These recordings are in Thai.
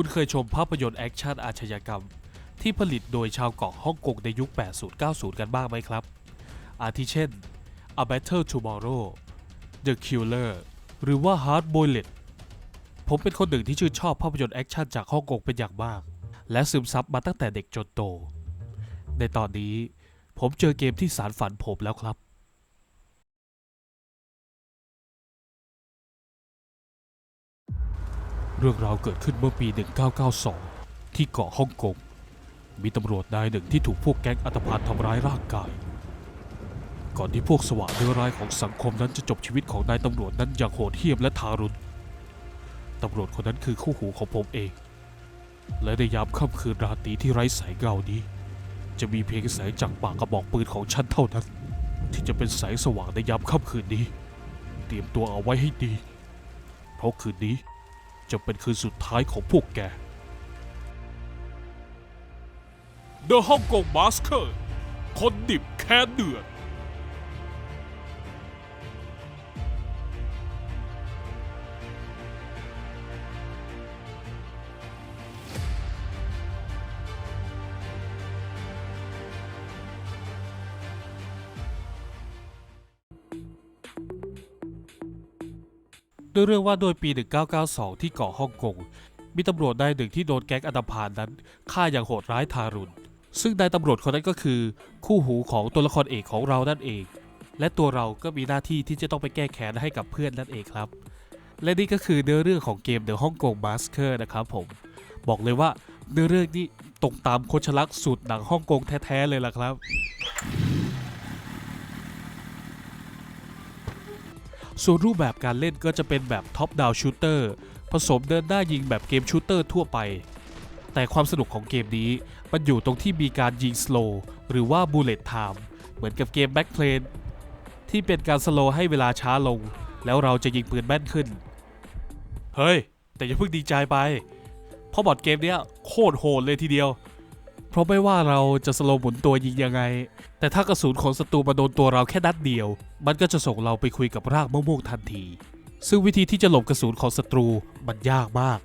คุณเคยชมภาพยนตร์แอคชั่นอาชญากรรม ที่ผลิตโดยชาวเกาะฮ่องกงในยุค 80-90 กันบ้างไหมครับ อาทิเช่น A Battle Tomorrow The Killer หรือว่า Hard Boiled ผมเป็นคนหนึ่งที่ชื่นชอบภาพยนตร์แอคชั่นจากฮ่องกงเป็นอย่างมาก และซึมซับมาตั้งแต่เด็กจนโต ในตอนนี้ผมเจอเกมที่สารฝันผมแล้วครับ เรื่องราวเกิดขึ้นเมื่อปี 1992 ที่เกาะฮ่องกง มีตำรวจนายหนึ่งที่ถูกพวกแก๊งอัตภานทำร้ายร่างกาย ก่อนที่พวกสวะเนื้อร้ายของสังคมนั้นจะจบชีวิตของนายตำรวจนั้นอย่างโหดเหี้ยมและทารุณ ตำรวจคนนั้นคือคู่หูของผมเอง และในยามค่ำคืนราตรีที่ไร้แสงเงานี้ จะมีเพียงแสงจากปากกระบอกปืนของฉันเท่านั้น ที่จะเป็นแสงสว่างในยามค่ำคืนนี้ เตรียมตัวเอาไว้ให้ดี เพราะคืนนี้ จะเป็นคืนสุดท้ายของพวกแก The Hong Kong Masker คนดิบแค้นเดือด ด้วยเรื่องว่าโดยปี 1992 ที่เกาะฮ่องกง มีตำรวจนายหนึ่งที่โดนแก๊งอันธพาลนั้นฆ่าอย่างโหดร้ายทารุณ ซึ่งนายตำรวจคนนั้นก็คือ คู่หูของตัวละครเอกของเรานั่นเอง และตัวเราก็มีหน้าที่ที่จะต้องไปแก้แค้นให้กับเพื่อนนั่นเองครับ และนี่ก็คือเนื้อเรื่องของเกม The Hong Kong Masker นะครับผม บอกเลยว่าเนื้อเรื่องนี้ตรงตามโคชลักษ์สูตรหนังฮ่องกงแท้ๆเลยล่ะครับ ส่วนรูปแบบการเล่นก็จะเป็นแบบท็อปดาวชูเตอร์ผสมเดินหน้ายิงแบบเกมชูเตอร์ทั่วไป แต่ความสนุกของเกมนี้มันอยู่ตรงที่มีการยิงสโลว์หรือว่าบูเลตไทม์เหมือนกับเกมแบ็กเพลนที่เป็นการสโลว์ให้เวลาช้าลง แล้วเราจะยิงปืนแม่นขึ้น เฮ้ย แต่อย่าเพิ่งดีใจไป เพราะบอดเกมเนี้ยโคตรโหดเลยทีเดียว เพราะไม่ว่าเราจะสโลหมุนตัวยิงยังไง แต่ถ้ากระสุนของศัตรูมาโดนตัวเราแค่นัดเดียว มันก็จะส่งเราไปคุยกับรากมะม่วงทันที ซึ่งวิธีที่จะหลบกระสุนของศัตรูมันยากมาก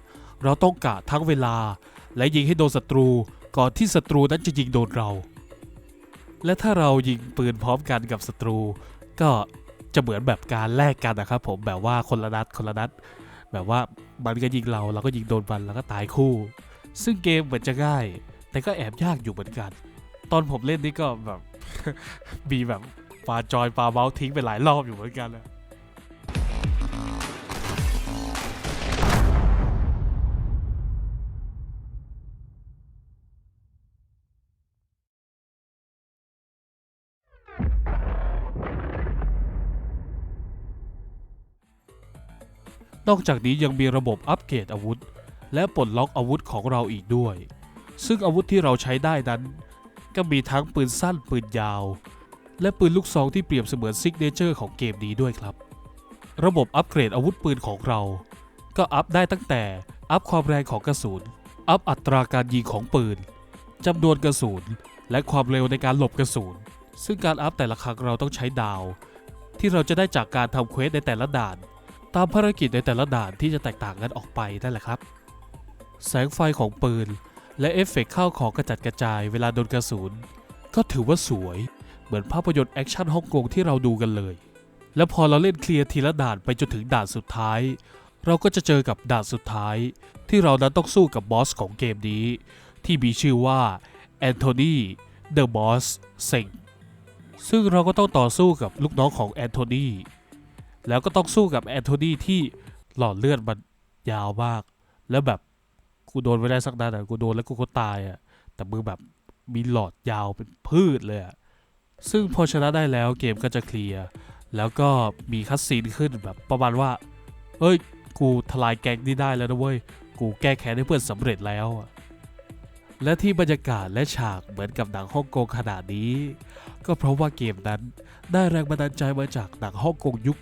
เราต้องกะทั้งเวลา และยิงให้โดนศัตรูก่อนที่ศัตรูนั้นจะยิงโดนเรา และถ้าเรายิงปืนพร้อมกันกับศัตรู ก็จะเหมือนแบบการแลกกันนะครับผมแบบว่าคนละนัดคนละนัดแบบว่ามันก็ยิงเราเราก็ยิงโดนมันแล้วก็ตายคู่ ซึ่งเกมเหมือนจะง่าย แต่ก็แอบยากอยู่เหมือนกัน ตอนผมเล่นนี่ก็แบบมีแบบปาจอยปาเมาทิ้งไปหลายรอบอยู่เหมือนกันนะนอกจากนี้ยังมีระบบอัปเกรดอาวุธ และปลดล็อกอาวุธของเราอีกด้วย ซึ่งอาวุธที่เราใช้ได้นั้น ก็มีทั้งปืนสั้นปืนยาว และปืนลูกซองที่เปรียบเสมือนซิกเนเจอร์ของเกมนี้ด้วยครับ ระบบอัปเกรดอาวุธปืนของเรา ก็อัพได้ตั้งแต่อัพความแรงของกระสุน อัพอัตราการยิงของปืนจำนวนกระสุนและความเร็วในการหลบกระสุนซึ่งการอัพแต่ละครั้งเราต้องใช้ดาว ที่เราจะได้จากการทำเควสในแต่ละด่าน ตามภารกิจในแต่ละด่านที่จะแตกต่างกันออกไปนั่นแหละครับ แสงไฟของปืน และเอฟเฟกต์เข้าของกระจัดกระจายเวลาโดนกระสุนก็ถือว่าสวย เหมือนภาพยนตร์แอคชั่นฮ่องกงที่เราดูกันเลย แล้วพอเราเล่นเคลียร์ทีละด่านไปจนถึงด่านสุดท้าย เราก็จะเจอกับด่านสุดท้าย ที่เรานั้นต้องสู้กับบอสของเกมนี้ ที่มีชื่อว่าแอนโทนีเดอะบอสเซ็งซึ่งเราก็ต้องต่อสู้กับลูกน้องของแอนโทนีแล้วก็ต้องสู้กับแอนโทนีที่หลอดเลือดมันยาวมาก แล้วแบบ กูโดนไม่ได้สักนัดอะกูโดนแล้วกูก็ตายอะแต่มือแบบมีหลอดยาวเป็นพืชเลยอะซึ่งพอชนะได้แล้วเกมก็จะเคลียร์แล้วก็มีคัดซีนขึ้นแบบประมาณว่าเฮ้ยกูทลายแก๊งนี้ได้แล้วนะเว้ยกูแก้แค้นให้เพื่อนสำเร็จแล้วอะและที่บรรยากาศและฉากเหมือนกับหนังฮ่องกงขนาดนี้ ก็เพราะว่าเกมนั้นได้แรงบันดาลใจมาจากหนังฮ่องกงยุค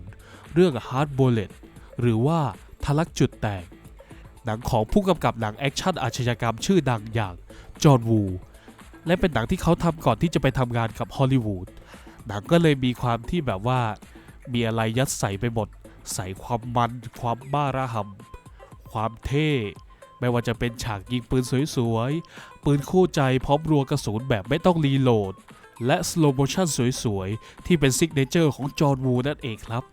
90 เรื่อง Hard Bullet หรือว่าทะลักจุดแตก หนังของผู้กำกับหนังแอคชั่นอาชญากรรมชื่อดังอย่างจอห์นวูและเป็นหนังที่เขาทำก่อนที่จะไปทำงานกับฮอลลีวูดหนังก็เลยมีความที่แบบว่ามีอะไรยัดใส่ไปหมด ใส่ความมัน ความบ้าระหำความเท่ ไม่ว่าจะเป็นฉากยิงปืนสวยๆ ปืนคู่ใจพร้อมรัวกระสุนแบบไม่ต้องรีโหลด และสโลโมชั่นสวยๆ ที่เป็นซิกเนเจอร์ของจอห์นวูนั่นเองครับ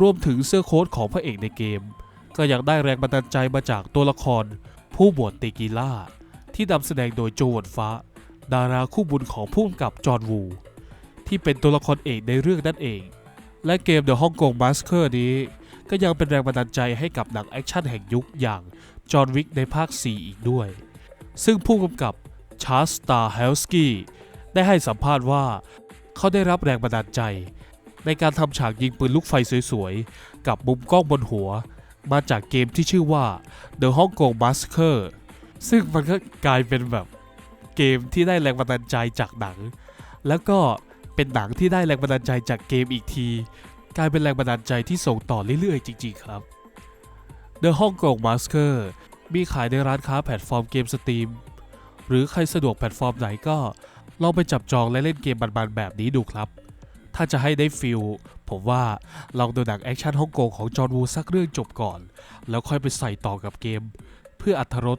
รวมถึงเสื้อโค้ทของพระเอกในเกม ก็ยังได้แรงบันดาลใจมาจากตัวละคร ผู้บวชเตกิล่า ที่นำแสดงโดยโจวอนฟ้า ดาราคู่บุญของผู้กำกับจอห์นวู ที่เป็นตัวละครเอกในเรื่องนั่นเอง และเกม The Hong Kong Massacre นี้ ก็ยังเป็นแรงบันดาลใจให้กับหนังแอคชั่นแห่งยุคอย่างจอห์นวิกในภาค 4 อีกด้วย ซึ่งผู้กำกับชาร์ลสตาร์เฮลสกี้ได้ให้สัมภาษณ์ว่า เขาได้รับแรงบันดาลใจ ในการทำฉากยิงปืนลูกไฟสวยๆ กับมุมกล้องบนหัว มาจากเกมที่ชื่อว่า The Hong Kong Massacre ซึ่งมันก็กลายเป็นแบบเกมที่ได้แรงบันดาลใจจากหนัง แล้วก็เป็นหนังที่ได้แรงบันดาลใจจากเกมอีกที กลายเป็นแรงบันดาลใจที่ส่งต่อเรื่อยๆ จริง ๆ ครับ The Hong Kong Massacre มีขายในร้านค้าแพลตฟอร์มเกมสตรีมหรือใครสะดวกแพลตฟอร์มไหนก็ลองไปจับจองและเล่นเกมบันๆแบบนี้ดูครับ ถ้าจะให้ได้ฟิลผมว่าลองดูหนังแอคชั่นฮ่องกงของจอห์นวูสักเรื่องจบก่อน แล้วค่อยไปใส่ต่อกับเกม เพื่ออัธรส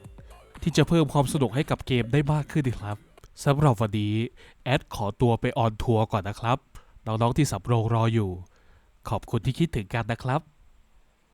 ที่จะเพิ่มความสนุกให้กับเกมได้มากขึ้นครับสำหรับวันนี้แอดขอตัวไปออนทัวร์ก่อนนะครับ น้องๆที่สับโรงรออยู่ ขอบคุณที่คิดถึงกันนะครับ